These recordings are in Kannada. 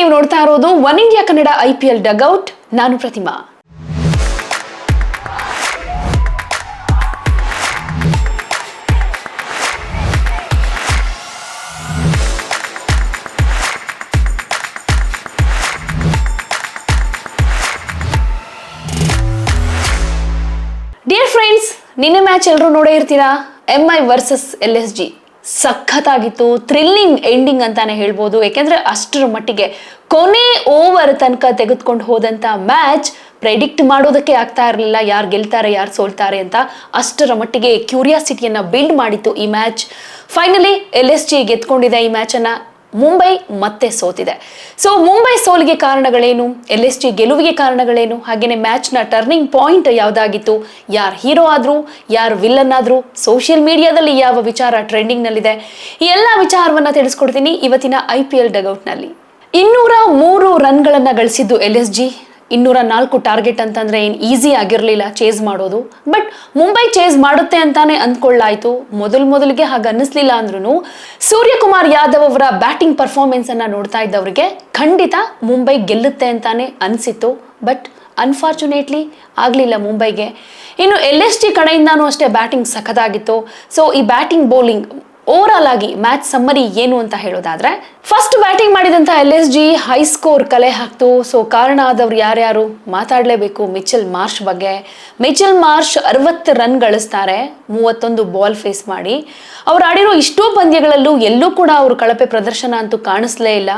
ನೀವು ನೋಡ್ತಾ ಇರೋದು one India Kannada IPL dugout ನಾನು ಪ್ರತಿಮಾ. ಡಿಯರ್ ಫ್ರೆಂಡ್ಸ್ ನಿನ್ನೆ ಮ್ಯಾಚ್ ಎಲ್ಲರೂ ನೋಡೇ ಇರ್ತೀರಾ? M I versus L S G ಸಖತ್ತಾಗಿತ್ತು thrilling ending ಅಂತಾನೆ ಹೇಳ್ಬೋದು. ಯಾಕೆಂದ್ರೆ ಅಷ್ಟರ ಮಟ್ಟಿಗೆ ಕೊನೆ ಓವರ್ ತನಕ ತೆಗೆದುಕೊಂಡು ಹೋದಂಥ ಮ್ಯಾಚ್ ಪ್ರೆಡಿಕ್ಟ್ ಮಾಡೋದಕ್ಕೆ ಆಗ್ತಾ ಇರಲಿಲ್ಲ. ಯಾರು ಗೆಲ್ತಾರೆ, ಯಾರು ಸೋಲ್ತಾರೆ ಅಂತ ಅಷ್ಟರ ಮಟ್ಟಿಗೆ ಕ್ಯೂರಿಯಾಸಿಟಿಯನ್ನು ಬಿಲ್ಡ್ ಮಾಡಿತ್ತು ಈ match finally L S G ಗೆದ್ಕೊಂಡಿದೆ ಈ ಮ್ಯಾಚನ್ನ ಮುಂಬೈ ಮತ್ತೆ ಸೋತಿದೆ. ಸೊ ಮುಂಬೈ ಸೋಲಿಗೆ ಕಾರಣಗಳೇನು? ಎಲ್ ಎಸ್ ಜಿ ಗೆಲುವಿಗೆ ಕಾರಣಗಳೇನು? ಹಾಗೆಯೇ ಮ್ಯಾಚ್ನ ಟರ್ನಿಂಗ್ ಪಾಯಿಂಟ್ ಯಾವುದಾಗಿತ್ತು? ಯಾರು ಹೀರೋ ಆದ್ರು, ಯಾರು ವಿಲ್ಲನ್ ಆದ್ರು? ಸೋಷಿಯಲ್ ಮೀಡಿಯಾದಲ್ಲಿ ಯಾವ ವಿಚಾರ ಟ್ರೆಂಡಿಂಗ್ನಲ್ಲಿದೆ ಈ ಎಲ್ಲ ವಿಚಾರವನ್ನ ತಿಳಿಸ್ಕೊಡ್ತೀನಿ ಇವತ್ತಿನ ಐ ಪಿ ಎಲ್ ಡಗೌಟ್ನಲ್ಲಿ ಇನ್ನೂರ ಮೂರು ರನ್ಗಳನ್ನು ಗಳಿಸಿದ್ದು ಎಲ್ ಎಸ್ ಜಿ ಇನ್ನೂರ ನಾಲ್ಕು ಟಾರ್ಗೆಟ್ ಅಂತಂದ್ರೆ ಏನು ಈಸಿ ಆಗಿರಲಿಲ್ಲ ಚೇಸ್ ಮಾಡೋದು. ಬಟ್ ಮುಂಬೈ ಚೇಸ್ ಮಾಡುತ್ತೆ ಅಂತಾನೆ ಅಂದ್ಕೊಳ್ಳಾಯ್ತು. ಮೊದಲು ಮೊದಲಿಗೆ ಹಾಗೆ ಅನ್ನಿಸ್ಲಿಲ್ಲ ಅಂದ್ರೂ ಸೂರ್ಯಕುಮಾರ್ ಯಾದವ್ ಅವರ ಬ್ಯಾಟಿಂಗ್ ಪರ್ಫಾರ್ಮೆನ್ಸ್ ಅನ್ನ ನೋಡ್ತಾ ಇದ್ದವರಿಗೆ ಖಂಡಿತ ಮುಂಬೈ ಗೆಲ್ಲುತ್ತೆ ಅಂತಾನೆ ಅನಿಸಿತ್ತು. ಬಟ್ ಅನ್ಫಾರ್ಚುನೇಟ್ಲಿ ಆಗಲಿಲ್ಲ ಮುಂಬೈಗೆ. ಇನ್ನು ಎಲ್ ಎಸ್ ಟಿ ಕಡೆಯಿಂದಾನು ಅಷ್ಟೇ ಬ್ಯಾಟಿಂಗ್ ಸಖತ್ತಾಗಿತ್ತು. ಸೊ ಈ ಬ್ಯಾಟಿಂಗ್ ಬೌಲಿಂಗ್ ಓವರ್ ಆಗಿ ಮ್ಯಾಚ್ ಸಮ್ಮರಿ ಏನು ಅಂತ ಹೇಳೋದಾದ್ರೆ ಫಸ್ಟ್ ಬ್ಯಾಟಿಂಗ್ ಮಾಡಿದಂತ L S G high score ಕಲೆ ಹಾಕ್ತು. ಸೊ ಕಾರಣ ಆದವ್ರು ಯಾರ್ಯಾರು ಮಾತಾಡಲೇಬೇಕು ಮಿಚಲ್ ಮಾರ್ಷ್ ಬಗ್ಗೆ. ಮಿಚಲ್ ಮಾರ್ಷ್ ಅರವತ್ತು ರನ್ ಗಳಿಸ್ತಾರೆ, ಮೂವತ್ತೊಂದು ಬಾಲ್ ಫೇಸ್ ಮಾಡಿ. ಅವ್ರು ಆಡಿರೋ ಇಷ್ಟೋ ಪಂದ್ಯಗಳಲ್ಲೂ ಎಲ್ಲೂ ಕೂಡ ಅವರು ಕಳಪೆ ಪ್ರದರ್ಶನ ಅಂತೂ ಕಾಣಿಸ್ಲೇ ಇಲ್ಲ.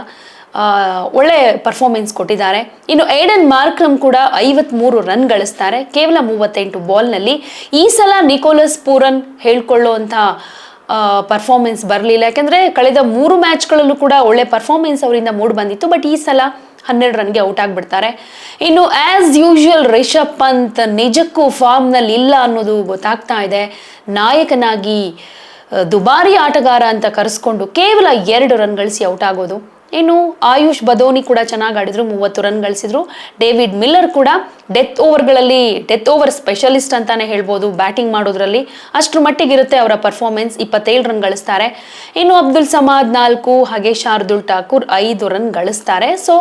ಒಳ್ಳೆ ಪರ್ಫಾರ್ಮೆನ್ಸ್ ಕೊಟ್ಟಿದ್ದಾರೆ. ಇನ್ನು ಏಡನ್ ಮಾರ್ಕ್ರಮ್ ಕೂಡ ಐವತ್ಮೂರು ರನ್ ಗಳಿಸ್ತಾರೆ, ಕೇವಲ ಮೂವತ್ತೆಂಟು ಬಾಲ್ನಲ್ಲಿ ಈ ಸಲ ನಿಕೋಲಸ್ ಪೂರನ್ ಹೇಳ್ಕೊಳ್ಳುವಂಥ ಪರ್ಫಾರ್ಮೆನ್ಸ್ ಬರಲಿಲ್ಲ. ಯಾಕೆಂದರೆ ಕಳೆದ ಮೂರು ಮ್ಯಾಚ್ಗಳಲ್ಲೂ ಕೂಡ ಒಳ್ಳೆ ಪರ್ಫಾರ್ಮೆನ್ಸ್ ಅವರಿಂದ ಮೂಡ್ ಬಂದಿತ್ತು. ಬಟ್ ಈ ಸಲ ಹನ್ನೆರಡು ರನ್ಗೆ ಔಟ್ ಆಗಿಬಿಡ್ತಾರೆ. ಇನ್ನು ಆ್ಯಸ್ ಯೂಶುವಲ್ ರಿಷಬ್ ಪಂತ್ ನಿಜಕ್ಕೂ ಫಾರ್ಮ್ನಲ್ಲಿ ಇಲ್ಲ ಅನ್ನೋದು ಗೊತ್ತಾಗ್ತಾ ಇದೆ. ನಾಯಕನಾಗಿ ದುಬಾರಿ ಆಟಗಾರ ಅಂತ ಕರೆಸ್ಕೊಂಡು ಕೇವಲ ಎರಡು ರನ್ ಗಳಿಸಿ ಔಟ್ ಆಗೋದು. ಇನ್ನು ಆಯುಷ್ ಬದೋನಿ ಕೂಡ ಚೆನ್ನಾಗಿ ಆಡಿದ್ರು, ಮೂವತ್ತು ರನ್ ಗಳಿಸಿದ್ರು. ಡೇವಿಡ್ ಮಿಲ್ಲರ್ ಕೂಡ ಡೆತ್ ಓವರ್ಗಳಲ್ಲಿ ಡೆತ್ ಓವರ್ ಸ್ಪೆಷಲಿಸ್ಟ್ ಅಂತಾನೆ ಹೇಳ್ಬೋದು ಬ್ಯಾಟಿಂಗ್ ಮಾಡೋದ್ರಲ್ಲಿ. ಅಷ್ಟ್ರ ಮಟ್ಟಿಗಿರುತ್ತೆ ಅವರ ಪರ್ಫಾರ್ಮೆನ್ಸ್ ಇಪ್ಪತ್ತೇಳು ರನ್ ಗಳಿಸ್ತಾರೆ. ಇನ್ನು ಅಬ್ದುಲ್ ಸಮಾದ್ ನಾಲ್ಕು, ಹಾಗೆ ಶಾರ್ದುಲ್ ಠಾಕೂರ್ ಐದು ರನ್ ಗಳಿಸ್ತಾರೆ. ಸೊ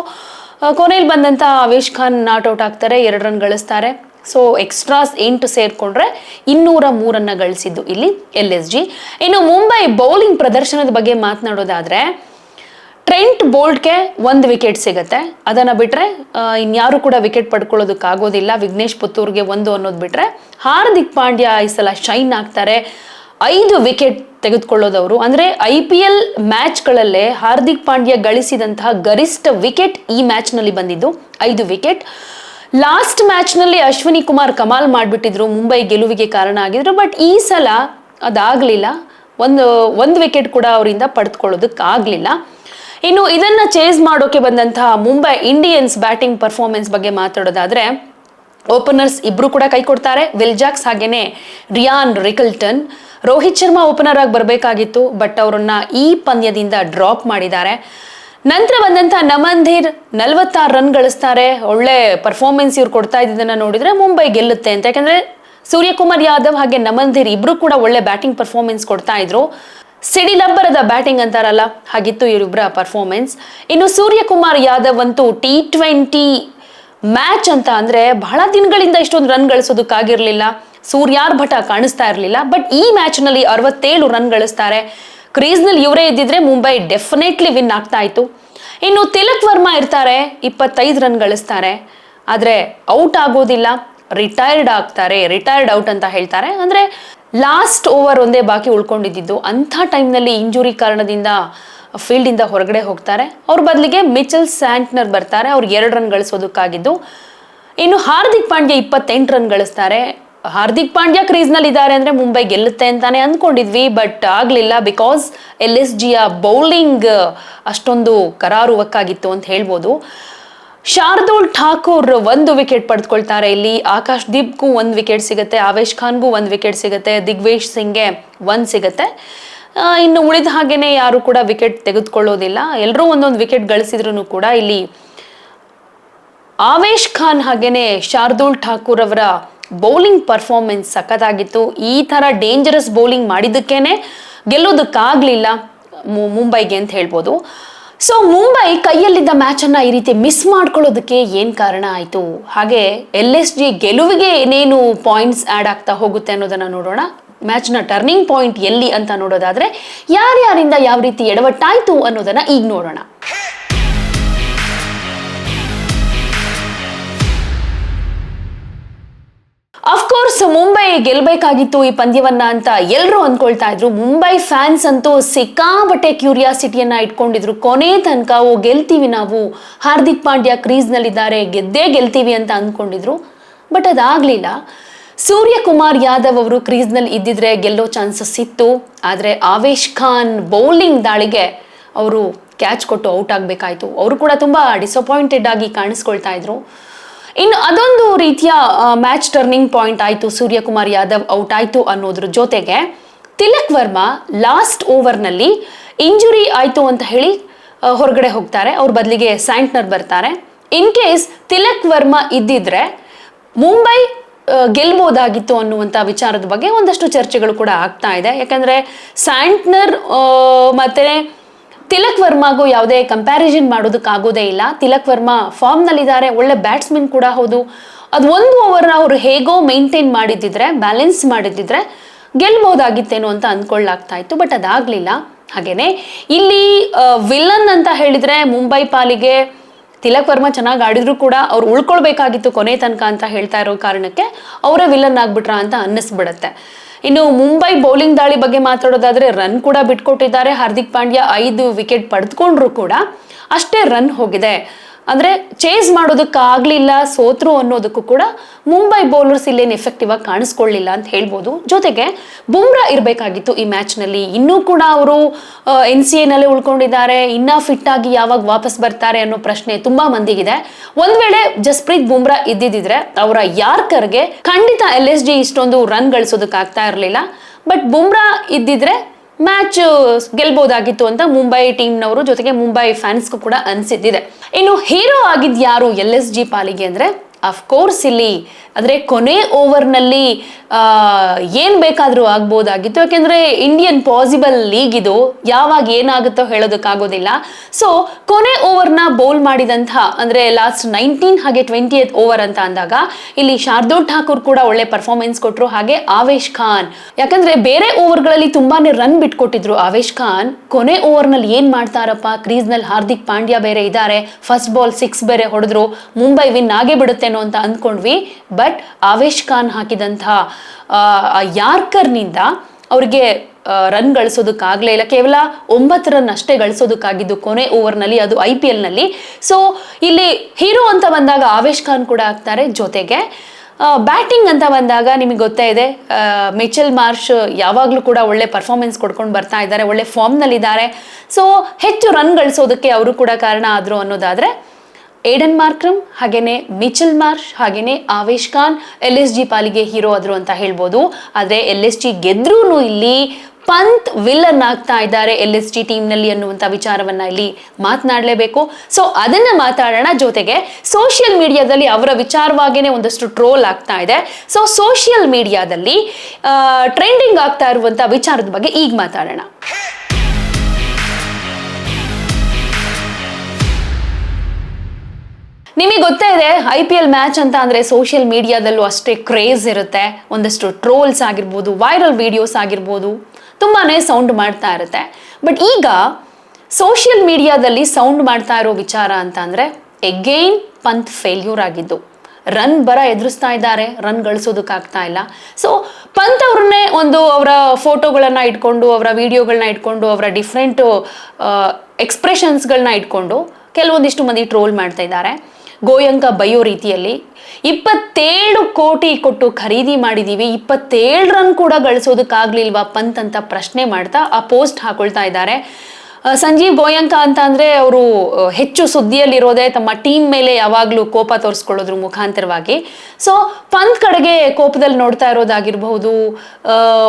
ಕೊನೆಯಲ್ಲಿ ಬಂದಂಥ ಅವೇಶ್ ಖಾನ್ ನಾಟ್ ಔಟ್ ಆಗ್ತಾರೆ, ಎರಡು ರನ್ ಗಳಿಸ್ತಾರೆ. ಸೊ ಎಕ್ಸ್ಟ್ರಾಸ್ ಎಂಟು ಸೇರ್ಕೊಂಡ್ರೆ ಇನ್ನೂರ ಮೂರನ್ನ ಗಳಿಸಿದ್ದು ಇಲ್ಲಿ ಎಲ್ ಎಸ್ ಜಿ. ಇನ್ನು ಮುಂಬೈ ಬೌಲಿಂಗ್ ಪ್ರದರ್ಶನದ ಬಗ್ಗೆ ಮಾತನಾಡೋದಾದ್ರೆ ಟ್ರೆಂಟ್ ಬೋಲ್ಟ್ಗೆ ಒಂದು ವಿಕೆಟ್ ಸಿಗುತ್ತೆ. ಅದನ್ನು ಬಿಟ್ಟರೆ ಇನ್ಯಾರು ಕೂಡ ವಿಕೆಟ್ ಪಡ್ಕೊಳ್ಳೋದಕ್ಕಾಗೋದಿಲ್ಲ ವಿಘ್ನೇಶ್ ಪುತ್ತೂರ್ಗೆ ಒಂದು ಅನ್ನೋದು ಬಿಟ್ಟರೆ ಹಾರ್ದಿಕ್ ಪಾಂಡ್ಯ ಈ ಸಲ ಶೈನ್ ಆಗ್ತಾರೆ. ಐದು ವಿಕೆಟ್ ತೆಗೆದುಕೊಳ್ಳೋದವರು. ಅಂದರೆ ಐ ಪಿ ಎಲ್ ಮ್ಯಾಚ್ಗಳಲ್ಲೇ ಹಾರ್ದಿಕ್ ಪಾಂಡ್ಯ ಗಳಿಸಿದಂತಹ ಗರಿಷ್ಠ ವಿಕೆಟ್ ಈ ಮ್ಯಾಚ್ನಲ್ಲಿ ಬಂದಿದ್ದು. ಐದು ವಿಕೆಟ್ ಲಾಸ್ಟ್ ಮ್ಯಾಚ್ನಲ್ಲಿ ಅಶ್ವಿನಿ ಕುಮಾರ್ ಕಮಾಲ್ ಮಾಡಿಬಿಟ್ಟಿದ್ರು. ಮುಂಬೈ ಗೆಲುವಿಗೆ ಕಾರಣ ಆಗಿದ್ರು. ಬಟ್ ಈ ಸಲ ಅದಾಗಲಿಲ್ಲ. ಒಂದು ಒಂದು ವಿಕೆಟ್ ಕೂಡ ಅವರಿಂದ ಪಡೆದುಕೊಳ್ಳೋದಕ್ಕಾಗಲಿಲ್ಲ ಇನ್ನು ಇದನ್ನ ಚೇಸ್ ಮಾಡೋಕೆ ಬಂದಂತಹ ಮುಂಬೈ ಇಂಡಿಯನ್ಸ್ ಬ್ಯಾಟಿಂಗ್ ಪರ್ಫಾರ್ಮೆನ್ಸ್ ಬಗ್ಗೆ ಮಾತಾಡೋದಾದ್ರೆ ಓಪನರ್ಸ್ ಇಬ್ರು ಕೂಡ ಕೈ ಕೊಡ್ತಾರೆ. ವಿಲ್ಜಾಕ್ಸ್ ಹಾಗೇನೆ Ryan Rickelton Rohit Sharma opener ಆಗಿ ಬರಬೇಕಾಗಿತ್ತು ಬಟ್ ಅವರನ್ನ ಈ ಪಂದ್ಯದಿಂದ ಡ್ರಾಪ್ ಮಾಡಿದ್ದಾರೆ. ನಂತರ ಬಂದಂತ ನಮಂಧೀರ್ ನಲವತ್ತಾರು ರನ್ ಗಳಿಸ್ತಾರೆ. ಒಳ್ಳೆ ಪರ್ಫಾರ್ಮೆನ್ಸ್ ಇವ್ರು ಕೊಡ್ತಾ ಇದ್ದಿದ್ದನ್ನು ನೋಡಿದ್ರೆ ಮುಂಬೈ ಗೆಲ್ಲುತ್ತೆ ಅಂತ. ಯಾಕಂದ್ರೆ ಸೂರ್ಯಕುಮಾರ್ ಯಾದವ್ ಹಾಗೆ ನಮಂಧೀರ್ ಇಬ್ರು ಕೂಡ ಒಳ್ಳೆ ಬ್ಯಾಟಿಂಗ್ ಪರ್ಫಾರ್ಮೆನ್ಸ್ ಕೊಡ್ತಾ ಇದ್ರು. ಸಿಡಿಲಬ್ಬರದ ಬ್ಯಾಟಿಂಗ್ ಅಂತಾರಲ್ಲ, ಹಾಗಿತ್ತು ಇವರಿಬ್ಬರ ಪರ್ಫಾರ್ಮೆನ್ಸ್ ಇನ್ನು ಸೂರ್ಯಕುಮಾರ್ ಯಾದವ್ ಅಂತೂ ಟಿ ಟ್ವೆಂಟಿ ಮ್ಯಾಚ್ ಅಂತ ಅಂದ್ರೆ ಬಹಳ ದಿನಗಳಿಂದ ಇಷ್ಟೊಂದು ರನ್ ಗಳಿಸೋದಕ್ಕಾಗಿರ್ಲಿಲ್ಲ. ಸೂರ್ಯಾರ್ ಭಟ ಕಾಣಿಸ್ತಾ ಇರಲಿಲ್ಲ ಬಟ್ ಈ ಮ್ಯಾಚ್ನಲ್ಲಿ ಅರವತ್ತೇಳು ರನ್ ಗಳಿಸ್ತಾರೆ. ಕ್ರೀಸ್ನಲ್ಲಿ ಇವರೇ ಇದ್ದಿದ್ರೆ ಮುಂಬೈ ಡೆಫಿನೆಟ್ಲಿ ವಿನ್ ಆಗ್ತಾ ಇತ್ತು. ಇನ್ನು ತಿಲಕ್ ವರ್ಮಾ ಇರ್ತಾರೆ, ಇಪ್ಪತ್ತೈದು ರನ್ ಗಳಿಸ್ತಾರೆ. ಆದರೆ ಔಟ್ ಆಗೋದಿಲ್ಲ ರಿಟೈರ್ಡ್ ಆಗ್ತಾರೆ ರಿಟೈರ್ಡ್ ಔಟ್ ಅಂತ ಹೇಳ್ತಾರೆ. ಅಂದ್ರೆ ಲಾಸ್ಟ್ ಓವರ್ ಒಂದೇ ಬಾಕಿ ಉಳ್ಕೊಂಡಿದ್ದು. ಅಂಥ ಟೈಮ್ನಲ್ಲಿ ಇಂಜುರಿ ಕಾರಣದಿಂದ ಫೀಲ್ಡಿಂದ ಹೊರಗಡೆ ಹೋಗ್ತಾರೆ. ಅವ್ರ ಬದಲಿಗೆ ಮಿಚಲ್ ಸ್ಯಾಂಟ್ನರ್ ಬರ್ತಾರೆ. ಅವ್ರಿಗೆ ಎರಡು ರನ್ ಗಳಿಸೋದಕ್ಕಾಗಿದ್ದು. ಇನ್ನು ಹಾರ್ದಿಕ್ ಪಾಂಡ್ಯ ಇಪ್ಪತ್ತೆಂಟು ರನ್ ಗಳಿಸ್ತಾರೆ. ಹಾರ್ದಿಕ್ ಪಾಂಡ್ಯ ಕ್ರೀಸ್ನಲ್ಲಿ ಇದ್ದಾರೆ ಅಂದ್ರೆ ಮುಂಬೈ ಗೆಲ್ಲುತ್ತೆ ಅಂತಾನೆ ಅಂದ್ಕೊಂಡಿದ್ವಿ. ಬಟ್ ಆಗಲಿಲ್ಲ ಬಿಕಾಸ್ ಎಲ್ ಎಸ್ ಜಿಯ ಬೌಲಿಂಗ್ ಅಷ್ಟೊಂದು ಕರಾರುವಕ್ಕಾಗಿತ್ತು ಅಂತ ಹೇಳ್ಬೋದು. ಶಾರ್ದೂಲ್ ಠಾಕೂರ್ ಒಂದು ವಿಕೆಟ್ ಪಡೆದುಕೊಳ್ತಾರೆ. ಇಲ್ಲಿ ಆಕಾಶ್ ದೀಪ್ಗೂ ಒಂದು ವಿಕೆಟ್ ಸಿಗುತ್ತೆ, ಆವೇಶ್ ಖಾನ್ಗೂ ಒಂದು ವಿಕೆಟ್ ಸಿಗುತ್ತೆ, ದಿಗ್ವೇಶ್ ಸಿಂಗ್ಗೆ ಒಂದು ಸಿಗುತ್ತೆ. ಇನ್ನು ಉಳಿದ ಹಾಗೇನೆ ಯಾರು ಕೂಡ ವಿಕೆಟ್ ತೆಗೆದುಕೊಳ್ಳೋದಿಲ್ಲ. ಎಲ್ಲರೂ ಒಂದೊಂದು ವಿಕೆಟ್ ಗಳಿಸಿದ್ರು ಕೂಡ ಇಲ್ಲಿ ಆವೇಶ್ ಖಾನ್ ಹಾಗೇನೆ ಶಾರ್ದೂಲ್ ಠಾಕೂರ್ ಅವರ ಬೌಲಿಂಗ್ ಪರ್ಫಾರ್ಮೆನ್ಸ್ ಸಖತ್ತಾಗಿತ್ತು. ಈ ತರ ಡೇಂಜರಸ್ ಬೌಲಿಂಗ್ ಮಾಡಿದ್ದಕ್ಕೇನೆ ಗೆಲ್ಲೋದಕ್ಕಾಗಲಿಲ್ಲ ಮುಂಬೈಗೆ ಅಂತ ಹೇಳ್ಬೋದು. ಸೊ ಮುಂಬೈ ಕೈಯಲ್ಲಿದ್ದ ಮ್ಯಾಚ್ ಅನ್ನ ಈ ರೀತಿ ಮಿಸ್ ಮಾಡ್ಕೊಳ್ಳೋದಕ್ಕೆ ಏನ್ ಕಾರಣ ಆಯ್ತು? ಹಾಗೆ ಎಲ್ ಎಸ್ ಜಿ ಗೆಲುವಿಗೆ ಏನೇನು ಪಾಯಿಂಟ್ಸ್ ಆಡ್ ಆಗ್ತಾ ಹೋಗುತ್ತೆ ಅನ್ನೋದನ್ನ ನೋಡೋಣ. ಮ್ಯಾಚ್ನ ಟರ್ನಿಂಗ್ ಪಾಯಿಂಟ್ ಎಲ್ಲಿ ಅಂತ ನೋಡೋದಾದ್ರೆ, ಯಾರ್ಯಾರಿಂದ ಯಾವ ರೀತಿ ಎಡವಟ್ಟಾಯ್ತು ಅನ್ನೋದನ್ನ ಈಗ ನೋಡೋಣ. ಅಫ್ಕೋರ್ಸ್ ಮುಂಬೈ ಗೆಲ್ಬೇಕಾಗಿತ್ತು ಈ ಪಂದ್ಯವನ್ನ ಅಂತ ಎಲ್ಲರೂ ಅನ್ಕೊಳ್ತಾ ಇದ್ರು. ಮುಂಬೈ ಫ್ಯಾನ್ಸ್ ಅಂತೂ ಸಿಕ್ಕಾಬಟ್ಟೆ ಕ್ಯೂರಿಯಾಸಿಟಿಯನ್ನ ಇಟ್ಕೊಂಡಿದ್ರು. ಕೊನೆ ತನಕ ಓ ಗೆಲ್ತೀವಿ ನಾವು. ಹಾರ್ದಿಕ್ ಪಾಂಡ್ಯ ಕ್ರೀಸ್ನಲ್ಲಿದ್ದಾರೆ. ಗೆದ್ದೇ ಗೆಲ್ತೀವಿ ಅಂತ ಅಂದ್ಕೊಂಡಿದ್ರು ಬಟ್ ಅದಾಗ್ಲಿಲ್ಲ. ಸೂರ್ಯಕುಮಾರ್ ಯಾದವ್ ಅವರು ಕ್ರೀಸ್ನಲ್ಲಿ ಇದ್ದಿದ್ರೆ ಗೆಲ್ಲೋ ಚಾನ್ಸಸ್ ಇತ್ತು. ಆದರೆ ಆವೇಶ್ ಖಾನ್ ಬೌಲಿಂಗ್ ದಾಳಿಗೆ ಅವರು ಕ್ಯಾಚ್ ಕೊಟ್ಟು ಔಟ್ ಆಗಬೇಕಾಯಿತು. ಅವರು ಕೂಡ ತುಂಬಾ ಡಿಸಪಾಯಿಂಟೆಡ್ ಆಗಿ ಕಾಣಿಸ್ಕೊಳ್ತಾ ಇದ್ರು. ಇನ್ನು ಅದೊಂದು ರೀತಿಯ ಮ್ಯಾಚ್ ಟರ್ನಿಂಗ್ ಪಾಯಿಂಟ್ ಆಯಿತು, ಸೂರ್ಯಕುಮಾರ್ ಯಾದವ್ ಔಟ್ ಆಯಿತು ಅನ್ನೋದ್ರ ಜೊತೆಗೆ ತಿಲಕ್ ವರ್ಮಾ ಲಾಸ್ಟ್ ಓವರ್ನಲ್ಲಿ ಇಂಜುರಿ ಆಯಿತು ಅಂತ ಹೇಳಿ ಹೊರಗಡೆ ಹೋಗ್ತಾರೆ. ಅವ್ರ ಬದಲಿಗೆ ಸ್ಯಾಂಟ್ನರ್ ಬರ್ತಾರೆ. ಇನ್ ಕೇಸ್ ತಿಲಕ್ ವರ್ಮಾ ಇದ್ದಿದ್ರೆ ಮುಂಬೈ ಗೆಲ್ಬೋದಾಗಿತ್ತು ಅನ್ನುವಂಥ ವಿಚಾರದ ಬಗ್ಗೆ ಒಂದಷ್ಟು ಚರ್ಚೆಗಳು ಕೂಡ ಆಗ್ತಾ ಇದೆ. ಯಾಕಂದರೆ ಸ್ಯಾಂಟ್ನರ್ ಮತ್ತೆ ತಿಲಕ್ ವರ್ಮಾಗೂ ಯಾವುದೇ ಕಂಪ್ಯಾರಿಸನ್ ಮಾಡೋದಕ್ಕಾಗೋದೇ ಇಲ್ಲ. ತಿಲಕ್ ವರ್ಮಾ ಫಾರ್ಮ್ನಲ್ಲಿದ್ದಾರೆ ಒಳ್ಳೆ ಬ್ಯಾಟ್ಸ್ಮನ್ ಕೂಡ ಹೌದು. ಅದು ಒಂದು ಓವರ್ನ ಅವರು ಹೇಗೋ ಮೇಂಟೈನ್ ಮಾಡಿದ್ದಿದ್ರೆ ಬ್ಯಾಲೆನ್ಸ್ ಮಾಡಿದ್ದಿದ್ರೆ ಗೆಲ್ಬಹುದಾಗಿತ್ತೇನೋ ಅಂತ ಅಂದ್ಕೊಳ್ಳಾಗ್ತಾ ಇತ್ತು. ಬಟ್ ಅದಾಗ್ಲಿಲ್ಲ. ಹಾಗೇನೆ ಇಲ್ಲಿ ವಿಲನ್ ಅಂತ ಹೇಳಿದ್ರೆ ಮುಂಬೈ ಪಾಲಿಗೆ ತಿಲಕ್ ವರ್ಮಾ ಚೆನ್ನಾಗಿ ಆಡಿದ್ರು ಕೂಡ ಅವ್ರು ಉಳ್ಕೊಳ್ಬೇಕಾಗಿತ್ತು ಕೊನೆ ತನಕ ಅಂತ ಹೇಳ್ತಾ ಇರೋ ಕಾರಣಕ್ಕೆ ಅವರೇ ವಿಲನ್ ಆಗ್ಬಿಟ್ರ ಅಂತ ಅನ್ನಿಸ್ಬಿಡತ್ತೆ. ಇನ್ನು ಮುಂಬೈ ಬೌಲಿಂಗ್ ದಾಳಿ ಬಗ್ಗೆ ಮಾತಾಡೋದಾದ್ರೆ ರನ್ ಕೂಡ ಬಿಟ್ಕೊಟ್ಟಿದ್ದಾರೆ ಹಾರ್ದಿಕ್ ಪಾಂಡ್ಯ ಐದು ವಿಕೆಟ್ ಪಡೆದುಕೊಂಡ್ರು ಕೂಡ ಅಷ್ಟೇ ರನ್ ಹೋಗಿದೆ. ಅಂದ್ರೆ ಚೇಸ್ ಮಾಡೋದಕ್ಕಾಗ್ಲಿಲ್ಲ, ಸೋತ್ರು ಅನ್ನೋದಕ್ಕೂ ಕೂಡ ಮುಂಬೈ ಬೌಲರ್ಸ್ ಇಲ್ಲೇನು ಎಫೆಕ್ಟಿವ್ ಆಗಿ ಕಾಣಿಸ್ಕೊಳ್ಳಿಲ್ಲ ಅಂತ ಹೇಳ್ಬೋದು. ಜೊತೆಗೆ ಬುಮ್ರಾ ಇರಬೇಕಾಗಿತ್ತು ಈ ಮ್ಯಾಚ್ನಲ್ಲಿ ಇನ್ನೂ ಕೂಡ ಅವರು ಎನ್ ಸಿ ಎನಲ್ಲೇ ಉಳ್ಕೊಂಡಿದ್ದಾರೆ. ಇನ್ನೂ ಫಿಟ್ ಆಗಿ ಯಾವಾಗ ವಾಪಸ್ ಬರ್ತಾರೆ ಅನ್ನೋ ಪ್ರಶ್ನೆ ತುಂಬಾ ಮಂದಿಗಿದೆ. ಒಂದ್ ವೇಳೆ ಜಸ್ಪ್ರೀತ್ ಬುಮ್ರಾ ಇದ್ದಿದ್ರೆ ಅವರ ಯಾರ್ಕರ್ಗೆ ಖಂಡಿತ ಎಲ್ ಎಸ್ ಜಿ ಇಷ್ಟೊಂದು ರನ್ ಗಳಿಸೋದಕ್ಕಾಗ್ತಾ ಇರಲಿಲ್ಲ. ಬಟ್ ಬುಮ್ರಾ ಇದ್ದಿದ್ರೆ ಮ್ಯಾಚ್ ಗೆಲ್ಬೋದಾಗಿತ್ತು ಅಂತ ಮುಂಬೈ ಟೀಮ್ನವರು ಜೊತೆಗೆ ಮುಂಬೈ ಫ್ಯಾನ್ಸ್ಗೂ ಕೂಡ ಅನಿಸಿದ್ದಿದೆ. ಇನ್ನು ಹೀರೋ ಆಗಿದ್ ಯಾರು? ಎಲ್ ಎಸ್ ಜಿ ಪಾಲಿಗೆ ಅಂದ್ರೆ ಅಫ್ಕೋರ್ಸ್ ಇಲ್ಲಿ ಅಂದರೆ ಕೊನೆ ಓವರ್ನಲ್ಲಿ ಏನು ಬೇಕಾದರೂ ಆಗ್ಬೋದಾಗಿತ್ತು. ಯಾಕೆಂದರೆ ಇಂಡಿಯನ್ ಪಾಸಿಬಲ್ ಲೀಗ್ ಇದು. ಯಾವಾಗ ಏನಾಗುತ್ತೋ ಹೇಳೋದಕ್ಕಾಗೋದಿಲ್ಲ ಸೊ ಕೊನೆ ಓವರ್ನ ಬೌಲ್ ಮಾಡಿದಂಥ, ಅಂದರೆ ಲಾಸ್ಟ್ ನೈನ್ಟೀನ್ ಹಾಗೆ ಟ್ವೆಂಟಿ ಏತ್ ಓವರ್ ಅಂತ ಅಂದಾಗ, ಇಲ್ಲಿ ಶಾರ್ದೂಲ್ ಠಾಕೂರ್ ಕೂಡ ಒಳ್ಳೆ ಪರ್ಫಾರ್ಮೆನ್ಸ್ ಕೊಟ್ಟರು ಹಾಗೆ ಆವೇಶ್ ಖಾನ್. ಯಾಕಂದರೆ ಬೇರೆ ಓವರ್ಗಳಲ್ಲಿ ತುಂಬಾನೇ ರನ್ ಬಿಟ್ಕೊಟ್ಟಿದ್ರು ಆವೇಶ್ ಖಾನ್. ಕೊನೆ ಓವರ್ನಲ್ಲಿ ಏನು ಮಾಡ್ತಾರಪ್ಪ? ಕ್ರೀಸ್ನಲ್ಲಿ ಹಾರ್ದಿಕ್ ಪಾಂಡ್ಯ ಬೇರೆ ಇದ್ದಾರೆ. ಫಸ್ಟ್ ಬಾಲ್ ಸಿಕ್ಸ್ ಬೇರೆ ಹೊಡೆದ್ರು. ಮುಂಬೈ ವಿನ್ ಆಗೇ ಬಿಡುತ್ತೇನೋ ಅಂತ ಅಂದ್ಕೊಂಡ್ವಿ. ಬಟ್ ಆವೇಶ್ ಖಾನ್ ಹಾಕಿದಂತಹ ಯಾರ್ಕರ್ನಿಂದ ಅವ್ರಿಗೆ ರನ್ ಗಳಿಸೋದಕ್ಕಾಗಲೇ ಇಲ್ಲ. ಕೇವಲ ಒಂಬತ್ತು ರನ್ ಅಷ್ಟೇ ಗಳಿಸೋದಕ್ಕಾಗಿದ್ದು ಕೊನೆ ಓವರ್ನಲ್ಲಿ ಅದು ಐ ಪಿ ಎಲ್ನಲ್ಲಿ ಸೊ ಇಲ್ಲಿ ಹೀರೋ ಅಂತ ಬಂದಾಗ ಆವೇಶ್ ಖಾನ್ ಕೂಡ ಆಗ್ತಾರೆ ಜೊತೆಗೆ. ಬ್ಯಾಟಿಂಗ್ ಅಂತ ಬಂದಾಗ ನಿಮಗೆ ಗೊತ್ತೇ ಇದೆ ಮಿಚೆಲ್ ಮಾರ್ಷ್ ಯಾವಾಗಲೂ ಕೂಡ ಒಳ್ಳೆ ಪರ್ಫಾರ್ಮೆನ್ಸ್ ಕೊಡ್ಕೊಂಡು ಬರ್ತಾ ಇದ್ದಾರೆ, ಒಳ್ಳೆ ಫಾರ್ಮ್ನಲ್ಲಿದ್ದಾರೆ ಸೊ ಹೆಚ್ಚು ರನ್ ಗಳಿಸೋದಕ್ಕೆ ಅವರು ಕೂಡ ಕಾರಣ ಆದರು ಅನ್ನೋದಾದರೆ ಏಡನ್ ಮಾರ್ಕ್ರಮ್, ಹಾಗೇನೆ ಮಿಚಲ್ ಮಾರ್ಷ್ ಹಾಗೇನೆ Avesh Khan, L S G ಪಾಲಿಗೆ ಹೀರೋ ಆದ್ರು ಅಂತ ಹೇಳ್ಬೋದು. ಆದರೆ ಎಲ್ ಎಸ್ ಜಿ ಗೆದ್ರೂ ಇಲ್ಲಿ ಪಂತ್ ವಿಲ್ಲನ್ ಆಗ್ತಾ ಇದ್ದಾರೆ ಎಲ್ ಎಸ್ ಜಿ ಟೀಮ್ನಲ್ಲಿ ಅನ್ನುವಂಥ ವಿಚಾರವನ್ನ ಇಲ್ಲಿ ಮಾತನಾಡಲೇಬೇಕು. ಸೊ ಅದನ್ನ ಮಾತಾಡೋಣ ಜೊತೆಗೆ ಸೋಷಿಯಲ್ ಮೀಡಿಯಾದಲ್ಲಿ ಅವರ ವಿಚಾರವಾಗೇನೆ ಒಂದಷ್ಟು ಟ್ರೋಲ್ ಆಗ್ತಾ ಇದೆ. ಸೊ ಸೋಷಿಯಲ್ ಮೀಡಿಯಾದಲ್ಲಿ ಟ್ರೆಂಡಿಂಗ್ ಆಗ್ತಾ ಇರುವಂಥ ವಿಚಾರದ ಬಗ್ಗೆ ಈಗ ಮಾತಾಡೋಣ. ನಿಮಗೆ ಗೊತ್ತೇ ಇದೆ ಐ ಪಿ ಎಲ್ ಮ್ಯಾಚ್ ಅಂತ ಅಂದರೆ ಸೋಷಿಯಲ್ ಮೀಡಿಯಾದಲ್ಲೂ ಅಷ್ಟೇ ಕ್ರೇಜ್ ಇರುತ್ತೆ. ಒಂದಷ್ಟು ಟ್ರೋಲ್ಸ್ ಆಗಿರ್ಬೋದು ವೈರಲ್ ವಿಡಿಯೋಸ್ ಆಗಿರ್ಬೋದು, ತುಂಬಾನೇ ಸೌಂಡ್ ಮಾಡ್ತಾ ಇರುತ್ತೆ. ಬಟ್ ಈಗ ಸೋಷಿಯಲ್ ಮೀಡಿಯಾದಲ್ಲಿ ಸೌಂಡ್ ಮಾಡ್ತಾ ಇರೋ ವಿಚಾರ ಅಂತ ಅಂದ್ರೆ ಎಗೈನ್ ಪಂತ್ ಫೇಲ್ಯೂರ್ ಆಗಿದ್ದು. ರನ್ ಬರ ಎದುರಿಸ್ತಾ ಇದ್ದಾರೆ ರನ್ ಗಳಿಸೋದಕ್ಕಾಗ್ತಾ ಇಲ್ಲ. ಸೊ ಪಂತ್ ಅವ್ರನ್ನೇ ಒಂದು ಅವರ ಫೋಟೋಗಳನ್ನ ಇಟ್ಕೊಂಡು, ಅವರ ವಿಡಿಯೋಗಳನ್ನ ಇಟ್ಕೊಂಡು, ಅವರ ಡಿಫ್ರೆಂಟ್ ಎಕ್ಸ್ಪ್ರೆಷನ್ಸ್ಗಳನ್ನ ಇಟ್ಕೊಂಡು ಕೆಲವೊಂದಿಷ್ಟು ಮಂದಿ ಟ್ರೋಲ್ ಮಾಡ್ತಾ ಇದ್ದಾರೆ. ಗೋಯಂಕ ಬಯೋ ರೀತಿಯಲ್ಲಿ ಇಪ್ಪತ್ತೇಳು ಕೋಟಿ ಕೊಟ್ಟು ಖರೀದಿ ಮಾಡಿದ್ದೀವಿ ಇಪ್ಪತ್ತೇಳು ರನ್ ಕೂಡ ಗಳಿಸೋದಕ್ಕಾಗ್ಲಿಲ್ವಾ ಪಂತ್ ಅಂತ ಪ್ರಶ್ನೆ ಮಾಡ್ತಾ ಆ ಪೋಸ್ಟ್ ಹಾಕೊಳ್ತಾ ಇದ್ದಾರೆ. ಸಂಜೀವ್ ಗೋಯಂಕ ಅಂತ ಅಂದ್ರೆ ಅವರು ಹೆಚ್ಚು ಸುದ್ದಿಯಲ್ಲಿರೋದೇ ತಮ್ಮ ಟೀಮ್ ಮೇಲೆ ಯಾವಾಗಲೂ ಕೋಪ ತೋರಿಸ್ಕೊಳ್ಳೋದ್ರ ಮುಖಾಂತರವಾಗಿ. ಸೊ, ಪಂತ್ ಕಡೆಗೆ ಕೋಪದಲ್ಲಿ ನೋಡ್ತಾ ಇರೋದಾಗಿರ್ಬಹುದು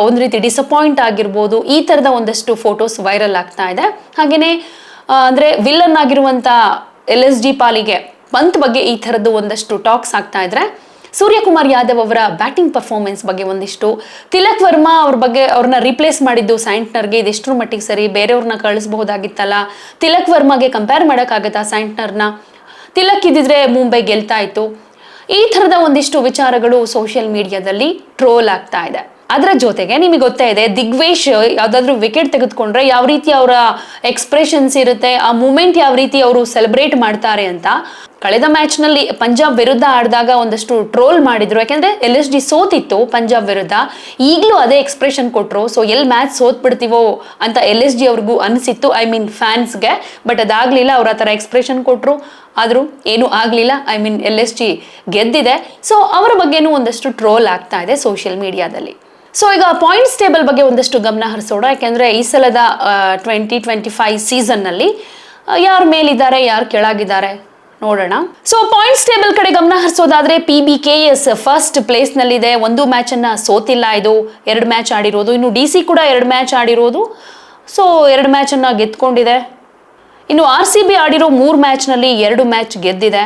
ಒಂದು ರೀತಿ ಡಿಸಪಾಯಿಂಟ್ ಆಗಿರ್ಬೋದು, ಈ ಥರದ ಒಂದಷ್ಟು ಫೋಟೋಸ್ ವೈರಲ್ ಆಗ್ತಾ ಇದೆ. ಹಾಗೆಯೇ ಅಂದರೆ ವಿಲ್ಲನ್ ಆಗಿರುವಂಥ ಎಲ್ ಎಸ್ ಡಿ ಪಾಲಿಗೆ ಪಂತ್ ಬಗ್ಗೆ ಈ ಥರದ್ದು ಒಂದಷ್ಟು ಟಾಕ್ಸ್ ಆಗ್ತಾ ಇದ್ರೆ ಸೂರ್ಯಕುಮಾರ್ ಯಾದವ್ ಅವರ ಬ್ಯಾಟಿಂಗ್ ಪರ್ಫಾರ್ಮೆನ್ಸ್ ಬಗ್ಗೆ ಒಂದಿಷ್ಟು, ತಿಲಕ್ ವರ್ಮಾ ಅವ್ರ ಬಗ್ಗೆ ಅವ್ರನ್ನ ರಿಪ್ಲೇಸ್ ಮಾಡಿದ್ದು ಸೈಂಟ್ನರ್ಗೆ ಇದೆಷ್ಟರ ಮಟ್ಟಿಗೆ ಸರಿ, ಬೇರೆಯವ್ರನ್ನ ಕಳಿಸಬಹುದಾಗಿತ್ತಲ್ಲ, ತಿಲಕ್ ವರ್ಮಾಗೆ ಕಂಪೇರ್ ಮಾಡೋಕ್ಕಾಗತ್ತಾ ಸೈಂಟ್ನರ್ನ ತಿಲಕ್ ಇದ್ದಿದ್ರೆ ಮುಂಬೈ ಗೆಲ್ತಾ ಇತ್ತು. ಈ ಥರದ ಒಂದಿಷ್ಟು ವಿಚಾರಗಳು ಸೋಷಿಯಲ್ ಮೀಡಿಯಾದಲ್ಲಿ ಟ್ರೋಲ್ ಆಗ್ತಾ ಇದೆ. ಅದರ ಜೊತೆಗೆ ನಿಮಗೆ ಗೊತ್ತೇ ಇದೆ, ದಿಗ್ವೇಶ್ ಯಾವುದಾದ್ರೂ ವಿಕೆಟ್ ತೆಗೆದುಕೊಂಡ್ರೆ ಯಾವ ರೀತಿ ಅವರ ಎಕ್ಸ್ಪ್ರೆಷನ್ಸ್ ಇರುತ್ತೆ, ಆ ಮೂಮೆಂಟ್ ಯಾವ ರೀತಿ ಅವರು ಸೆಲೆಬ್ರೇಟ್ ಮಾಡ್ತಾರೆ ಅಂತ ಕಳೆದ ಮ್ಯಾಚ್ನಲ್ಲಿ ಪಂಜಾಬ್ ವಿರುದ್ಧ ಆಡಿದಾಗ ಒಂದಷ್ಟು ಟ್ರೋಲ್ ಮಾಡಿದ್ರು. ಯಾಕಂದ್ರೆ ಎಲ್ ಎಸ್ ಡಿ ಸೋತಿತ್ತು ಪಂಜಾಬ್ ವಿರುದ್ಧ. ಈಗಲೂ ಅದೇ ಎಕ್ಸ್ಪ್ರೆಷನ್ ಕೊಟ್ಟರು ಸೊ ಎಲ್ ಮ್ಯಾಚ್ ಸೋತ್ ಬಿಡ್ತೀವೋ ಅಂತ ಎಲ್ ಎಸ್ ಡಿ ಅವ್ರಿಗೂ ಅನಿಸಿತ್ತು. ಐ ಮೀನ್ ಫ್ಯಾನ್ಸ್ಗೆ ಬಟ್ ಅದಾಗ್ಲಿಲ್ಲ, ಅವ್ರ ಆ ಥರ ಎಕ್ಸ್ಪ್ರೆಷನ್ ಕೊಟ್ಟರು ಆದರೂ ಏನೂ ಆಗಲಿಲ್ಲ. I mean L S D ಗೆದ್ದಿದೆ. ಸೊ ಅವರ ಬಗ್ಗೆನೂ ಒಂದಷ್ಟು ಟ್ರೋಲ್ ಆಗ್ತಾ ಇದೆ ಸೋಷಿಯಲ್ ಮೀಡಿಯಾದಲ್ಲಿ ಸೊ ಈಗ ಪಾಯಿಂಟ್ಸ್ ಟೇಬಲ್ ಬಗ್ಗೆ ಒಂದಷ್ಟು ಗಮನ ಹರಿಸೋಣ. ಯಾಕೆಂದರೆ ಈ ಸಲದ ಟ್ವೆಂಟಿ ಟ್ವೆಂಟಿ ಫೈವ್ ಸೀಸನ್ನಲ್ಲಿ ಯಾರು ಮೇಲಿದ್ದಾರೆ, ಯಾರು ಕೆಳಗಿದ್ದಾರೆ? ನೋಡೋಣ. ಸೊ ಪಾಯಿಂಟ್ಸ್ ಟೇಬಲ್ ಕಡೆ ಗಮನ ಹರಿಸೋದಾದ್ರೆ P B K S first ಪ್ಲೇಸ್ನಲ್ಲಿದೆ ಒಂದು ಮ್ಯಾಚನ್ನು ಸೋತಿಲ್ಲ ಇದು. ಎರಡು ಮ್ಯಾಚ್ ಆಡಿರೋದು. ಇನ್ನು ಡಿ ಸಿ ಕೂಡ ಎರಡು ಮ್ಯಾಚ್ ಆಡಿರೋದು. ಸೊ ಎರಡು ಮ್ಯಾಚ್ ಅನ್ನ ಗೆದ್ಕೊಂಡಿದೆ. ಇನ್ನು ಆರ್ ಸಿ ಬಿ ಆಡಿರೋ ಮೂರು ಮ್ಯಾಚ್ನಲ್ಲಿ ಎರಡು ಮ್ಯಾಚ್ ಗೆದ್ದಿದೆ.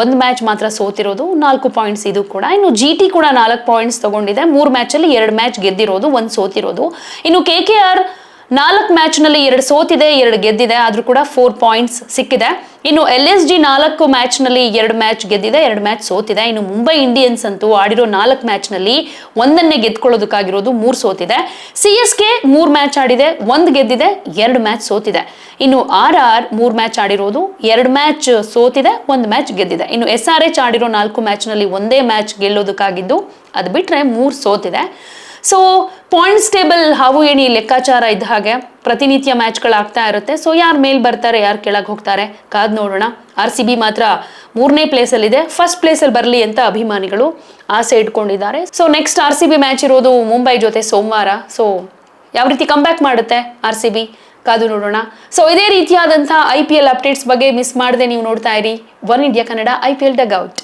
ಒಂದು ಮ್ಯಾಚ್ ಮಾತ್ರ ಸೋತಿರೋದು. ನಾಲ್ಕು ಪಾಯಿಂಟ್ಸ್ ಇದು ಕೂಡ. ಇನ್ನು ಜಿ ಟಿ ಕೂಡ ನಾಲ್ಕು ಪಾಯಿಂಟ್ಸ್ ತಗೊಂಡಿದೆ. ಮೂರು ಮ್ಯಾಚಲ್ಲಿ ಎರಡು ಮ್ಯಾಚ್ ಗೆದ್ದಿರೋದು. ಒಂದು ಸೋತಿರೋದು. ಇನ್ನು ಕೆ ಕೆ ಆರ್ ನಾಲ್ಕು ಮ್ಯಾಚ್ನಲ್ಲಿ ಎರಡು ಸೋತಿದೆ, ಎರಡು ಗೆದ್ದಿದೆ. ಆದರೂ ಕೂಡ ಫೋರ್ ಪಾಯಿಂಟ್ಸ್ ಸಿಕ್ಕಿದೆ. ಇನ್ನು ಎಲ್ ಎಸ್ ಜಿ ನಾಲ್ಕು ಮ್ಯಾಚ್ನಲ್ಲಿ ಎರಡು ಮ್ಯಾಚ್ ಗೆದ್ದಿದೆ, ಎರಡು ಮ್ಯಾಚ್ ಸೋತಿದೆ. ಇನ್ನು ಮುಂಬೈ ಇಂಡಿಯನ್ಸ್ ಅಂತೂ ಆಡಿರೋ ನಾಲ್ಕು ಮ್ಯಾಚ್ನಲ್ಲಿ ಒಂದನ್ನೇ ಗೆದ್ಕೊಳ್ಳೋದಕ್ಕಾಗಿರೋದು ಮೂರು ಸೋತಿದೆ. ಸಿ ಎಸ್ ಕೆ ಮೂರು ಮ್ಯಾಚ್ ಆಡಿದೆ, ಒಂದು ಗೆದ್ದಿದೆ, ಎರಡು ಮ್ಯಾಚ್ ಸೋತಿದೆ. ಇನ್ನು ಆರ್ ಆರ್ ಮೂರು ಮ್ಯಾಚ್ ಆಡಿರೋದು, ಎರಡು ಮ್ಯಾಚ್ ಸೋತಿದೆ, ಒಂದು ಮ್ಯಾಚ್ ಗೆದ್ದಿದೆ. ಇನ್ನು ಎಸ್ ಆರ್ ಎಚ್ ಆಡಿರೋ ನಾಲ್ಕು ಮ್ಯಾಚ್ನಲ್ಲಿ ಒಂದೇ ಮ್ಯಾಚ್ ಗೆಲ್ಲೋದಕ್ಕಾಗಿದ್ದು ಅದು ಬಿಟ್ಟರೆ ಮೂರು ಸೋತಿದೆ. ಸೊ ಪಾಯಿಂಟ್ಸ್ ಟೇಬಲ್ ಹಾವು ಏಣಿ ಲೆಕ್ಕಾಚಾರ ಇದ್ದ ಹಾಗೆ ಪ್ರತಿನಿತ್ಯ ಮ್ಯಾಚ್ಗಳಾಗ್ತಾ ಇರುತ್ತೆ. ಸೊ ಯಾರು ಮೇಲ್ ಬರ್ತಾರೆ, ಯಾರು ಕೆಳಗೆ ಹೋಗ್ತಾರೆ, ಕಾದ್ ನೋಡೋಣ. ಆರ್ ಸಿ ಬಿ ಮಾತ್ರ ಮೂರನೇ ಪ್ಲೇಸಲ್ಲಿದೆ ಫಸ್ಟ್ ಪ್ಲೇಸಲ್ಲಿ ಬರಲಿ ಅಂತ ಅಭಿಮಾನಿಗಳು ಆಸೆ ಇಟ್ಕೊಂಡಿದ್ದಾರೆ. So next R C B match ಇರೋದು ಮುಂಬೈ ಜೊತೆ ಸೋಮವಾರ. ಸೊ ಯಾವ ರೀತಿ ಕಂಬ್ಯಾಕ್ ಮಾಡುತ್ತೆ ಆರ್ ಸಿ ಬಿ ಕಾದು ನೋಡೋಣ. ಸೊ ಇದೇ ರೀತಿಯಾದಂಥ ಐ ಪಿ ಎಲ್ ಅಪ್ಡೇಟ್ಸ್ ಬಗ್ಗೆ ಮಿಸ್ ಮಾಡದೆ ನೀವು ನೋಡ್ತಾ ಇರಿ. One India Kannada I P L dugout